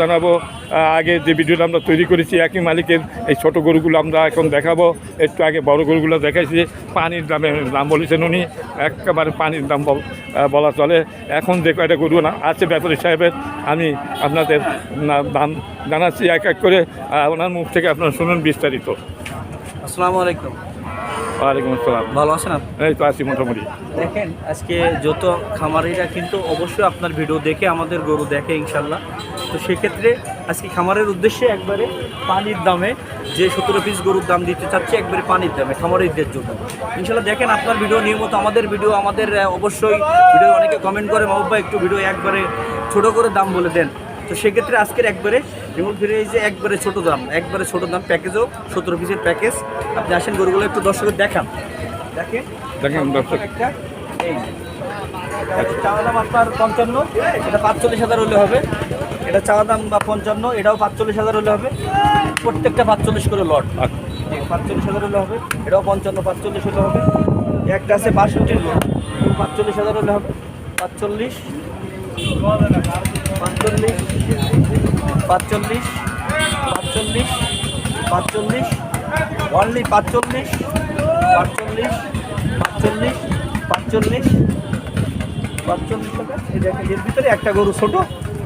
জানাব। আগে যে ভিডিওটা আমরা তৈরি করেছি, একই মালিকের এই ছোট গরুগুলো আমরা এখন দেখাবো। একটু আগে বড় গরুগুলো দেখাইছি, পানির দামে দাম বলেছেন উনি, একেবারে পানির দাম বল- চলে। এখন যে কয়টা গরু না, আছে ব্যাপারী সাহেবের। আমি আপনাদের দাম জানাচ্ছি এক এক করে ওনার মুখ থেকে আপনারা শুনুন বিস্তারিত। আসসালামু আলাইকুম। ওয়ালাইকুম আসসালাম। ভালো আছেন? এই তো আছি মোটামুটি। দেখেন আজকে যত খামারিরা কিন্তু অবশ্যই আপনার ভিডিও দেখে আমাদের গরু দেখে ইনশাল্লাহ। তো সেক্ষেত্রে আজকে খামারের উদ্দেশ্যে একবারে পানির দামে যে সতেরো পিস গরুর দাম দিতে চাচ্ছে একবারে পানির দামে খামারিদের জন্য। ইনশাল্লাহ দেখেন আপনার ভিডিও নিয়মিত আমাদের ভিডিও আমাদের অবশ্যই ভিডিও অনেকে কমেন্ট করে মাহবুব একটু ভিডিও একবারে ছোট করে দাম বলে দেন। তো সেক্ষেত্রে আজকের একবারে রিমোট ফিরে যে একবারে ছোট দাম একবারে ছোট দাম প্যাকেজও সতেরো পিসের প্যাকেজ আপনি আসেন গরুগুলো একটু দর্শকের দেখান। দেখেন দেখেন দর্শক। একটা এই চাওয়া দাম আপনার পঞ্চান্ন এটা পাঁচচল্লিশ হাজার হলে হবে। এটা চাওয়া দাম বা পঞ্চান্ন এটাও পাঁচচল্লিশ হাজার হলে হবে। প্রত্যেকটা পাঁচচল্লিশ করে লট। আচ্ছা, পাঁচচল্লিশ হাজার হলে হবে এটাও পঞ্চান্ন পাঁচচল্লিশ হলে হবে। একটা আছে বাষট্টির লট পাঁচচল্লিশ হাজার হলে হবে। পাঁচচল্লিশ পাঁচচল্লিশ পাঁচচল্লিশ পাঁচচল্লিশ পাঁচচল্লিশ অনলি পাঁচচল্লিশ পাঁচচল্লিশ পাঁচচল্লিশ পাঁচচল্লিশ পাঁচচল্লিশ টাকা। এই দেখেন, এর ভিতরে একটা গরু ছোট,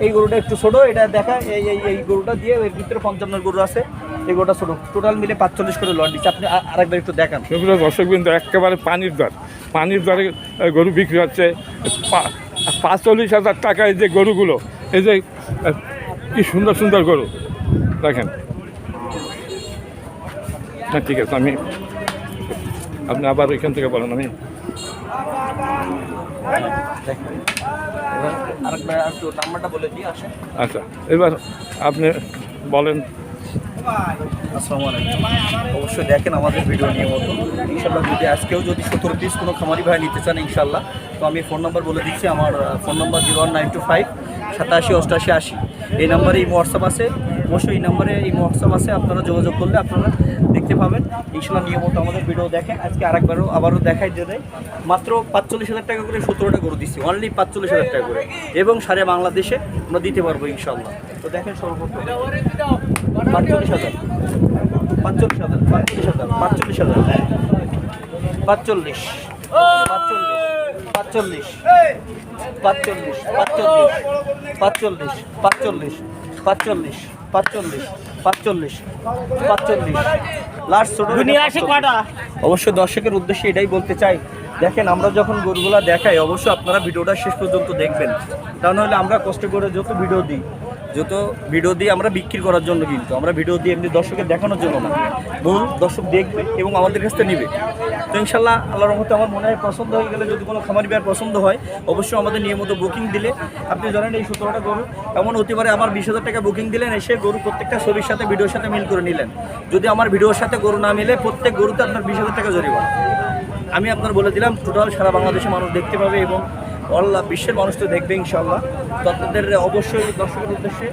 এই গরুটা একটু ছোট, এটা দেখা, এই এই এই গরুটা দিয়ে এর ভিতরে পঞ্চান্ন গরু আছে, এই গরুটা ছোট। টোটাল মিলে পাঁচচল্লিশ করে লট দিচ্ছে। আপনি আরেকবার একটু দেখান। সেগুলো দর্শকবৃন্দ, একেবারে পানির দর পানির দরে গরু বিক্রি হচ্ছে পাঁচচল্লিশ হাজার টাকায় যে গরুগুলো এই যে কি সুন্দর সুন্দর গরু। দেখেন। হ্যাঁ ঠিক আছে আমি আপনি আবার ওইখান থেকে বলেন আমি আচ্ছা এবার আপনি বলেন। আসসালামু আলাইকুম। অবশ্যই দেখেন আমাদের ভিডিও নিয়ে মতো। ইনশাল্লাহ যদি আজকেও যদি সতেরো পিস কোনো খামারি ভাই নিতে চান ইনশাল্লাহ তো আমি ফোন নাম্বার বলে দিচ্ছি, আমার phone number zero one nine two five সাতাশি অষ্টাশি আশি। এই নাম্বারে এই হোয়াটসঅ্যাপ আছে। অবশ্যই এই নাম্বারে এই হোয়াটসঅ্যাপ আছে, আপনারা যোগাযোগ করলে আপনারা দেখতে পাবেন। ইনশাল্লাহ নিয়মিত আমাদের ভিডিও দেখেন আজকে আরেকবারও আবারও দেখাই দেয়। মাত্র পাঁচচল্লিশ হাজার টাকা করে সতেরোটা গরু দিচ্ছি অনলি পাঁচচল্লিশ হাজার টাকা করে। এবং সারা বাংলাদেশে আমরা দিতে পারব ইনশাল্লাহ তো দেখেন সর্বপ্রথম। পাঁচচল্লিশ হাজার। পাঁচচল্লিশ হাজার পাঁচচল্লিশ হাজার পাঁচচল্লিশ হাজার। পাঁচচল্লিশ। পাঁচচল্লিশ। পাঁচচল্লিশ। পাঁচচল্লিশ। পাঁচচল্লিশ। পাঁচচল্লিশ। পাঁচচল্লিশ পাঁচচল্লিশ পাঁচচল্লিশ পাঁচচল্লিশ। লাস্ট কটা? অবশ্য দর্শকের উদ্দেশ্যে এটাই বলতে চাই। দেখেন আমরা যখন গরুগুলা দেখাই অবশ্য আপনারা ভিডিওটা শেষ পর্যন্ত দেখবেন। তা নাহলে আমরা কষ্ট করে যত ভিডিও দিই যত ভিডিও দিয়ে আমরা বিক্রি করার জন্য কিন্তু, আমরা ভিডিও দিয়ে এমনি দর্শকের দেখানোর জন্য না। মূল দর্শক দেখবে এবং আমাদের কাছ থেকে নিবে। তো ইনশাল্লাহ আল্লাহর রহমতে আমার মনে হয় পছন্দ হয়ে গেলে যদি কোনো খামারি বিয়ার পছন্দ হয়, অবশ্যই আমাদের নিয়মিত বুকিং দিলে আপনি জানেন এই সতেরোটা গরু, এমন হতে পারে আমার বিশ হাজার টাকা বুকিং দিলেন, এসে গরু প্রত্যেকটা ছবির সাথে, ভিডিওর সাথে মিল করে নিলেন। যদি আমার ভিডিওর সাথে গরু না মিলে, প্রত্যেক গরুতে আপনার বিশ হাজার টাকা জরিমানা। আমি আপনার বলে দিলাম টোটাল সারা বাংলাদেশে মানুষ দেখতে পাবে এবং অল্লা বিশ্বের মানুষ তো দেখবে ইনশাল্লাহ তো আপনাদের অবশ্যই দর্শকের উদ্দেশ্যে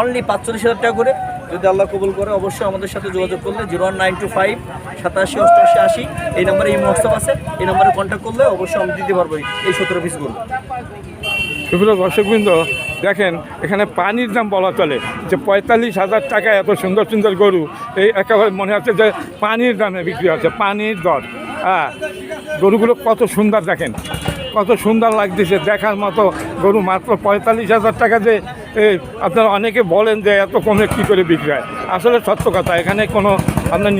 অনলি পাঁচচল্লিশ হাজার টাকা করে যদি আল্লাহ কবুল করে, অবশ্যই আমাদের সাথে যোগাযোগ করলে zero one nine two five, সাতাশি অষ্টআশি আশি, এই নাম্বারে এই হোয়াটসঅ্যাপ আছে, এই নাম্বারে কন্ট্যাক্ট করলে অবশ্যই আমি দিতে পারব এই সতেরো পিসগুলো সুপ্রিয় দর্শকবৃন্দ, দেখেন, এখানে পানির দাম বলা চলে যে পঁয়তাল্লিশ হাজার টাকা এত সুন্দর সুন্দর গরু, এই একেবারে মনে হচ্ছে যে পানির দামে বিক্রি হচ্ছে, পানির দর। হ্যাঁ গরুগুলো কত সুন্দর দেখেন। কত সুন্দর লাগতেছে। দেখার মতো গরু মাত্র পঁয়তাল্লিশ হাজার টাকা যে আপনারা অনেকে বলেন যে এত কমে কী করে বিক্রি হয়। আসলে সত্য কথা, এখানে কোনো আপনার